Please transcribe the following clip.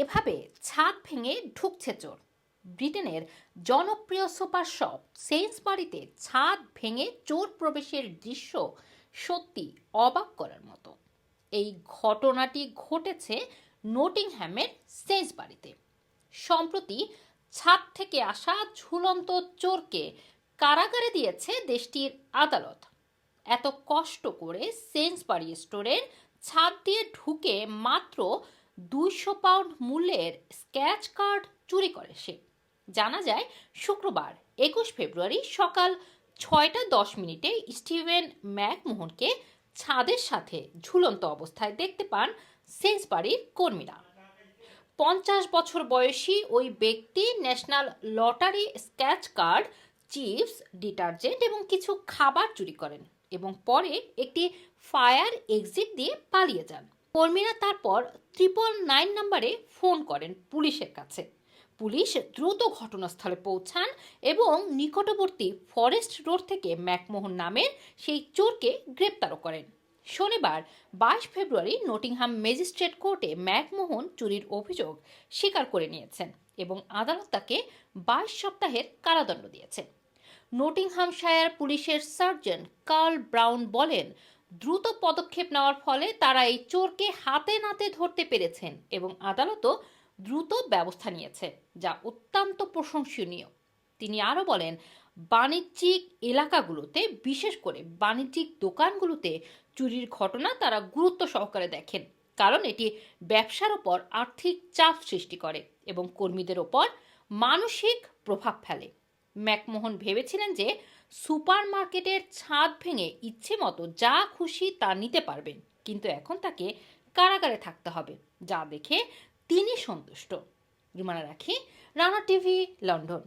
এভাবে ছাদ ভেঙে ঢুকছে চোর। ব্রিটেনের জনপ্রিয় সুপার শপ সেন্সবাড়িতে ছাদ ভেঙে চোর প্রবেশের দৃশ্য সত্যি অবাক করার মতো। এই ঘটনাটি ঘটেছে নটিংহ্যামের সেন্সবাড়িতে সম্প্রতি ছাদ থেকে আসা ঝুলন্ত চোরকে কারাগারে দিয়েছে দেশটির আদালত। এত কষ্ট করে সেন্সবাড়ি স্টোরের ছাদ দিয়ে ঢুকে মাত্র দুইশো পাউন্ড মূল্যের স্ক্যাচ কার্ড চুরি করে সে। জানা যায়, শুক্রবার, একুশ ফেব্রুয়ারি সকাল ছয়টা দশ মিনিটে স্টিভেন ম্যাকমোহনকে ছাদের সাথে ঝুলন্ত অবস্থায় দেখতে পান সেন্সবাড়ির কর্মীরা। পঞ্চাশ বছর বয়সী ওই ব্যক্তি national lottery scratch card, chips, detergent এবং কিছু খাবার চুরি করেন এবং পরে একটি ফায়ার এক্সিট দিয়ে পালিয়ে যান। কর্মীরা তারপর ত্রিপল নাইন নাম্বারে ফোন করেন পুলিশের কাছে। পুলিশ দ্রুত ঘটনাস্থলে পৌঁছান এবং নিকটবর্তী ফরেস্ট রোড থেকে ম্যাকমোহন নামের সেই চোরকে গ্রেপ্তারও করেন। শনিবার বাইশ ফেব্রুয়ারি নটিংহাম ম্যাজিস্ট্রেট কোর্টে ম্যাকমোহন চুরির অভিযোগ স্বীকার করে নিয়েছেন এবং আদালত তাকে বাইশ সপ্তাহের কারাদণ্ড দিয়েছেন নটিংহামশায়ার পুলিশের সার্জন কার্ল ব্রাউন বলেন দ্রুত পদক্ষেপ নেওয়ার ফলে তারা এই চোরকে হাতে নাতে ধরতে পেরেছেন এবং আদালতও দ্রুত ব্যবস্থা নিয়েছে, যা অত্যন্ত প্রশংসনীয়। তিনি আরও বলেন, বাণিজ্যিক এলাকাগুলোতে, বিশেষ করে বাণিজ্যিক দোকানগুলোতে চুরির ঘটনা তারা গুরুত্ব সহকারে দেখেন, কারণ এটি ব্যবসার ওপর আর্থিক চাপ সৃষ্টি করে এবং কর্মীদের ওপর মানসিক প্রভাব ফেলে। ম্যাকমোহন ভেবেছিলেন যে সুপার মার্কেটের ছাদ ভেঙে ইচ্ছে মতো যা খুশি তা নিতে পারবেন, কিন্তু এখন তাকে কারাগারে থাকতে হবে, যা দেখে তিনি সন্তুষ্ট। রিমানা রাখি, রানা টিভি, লন্ডন।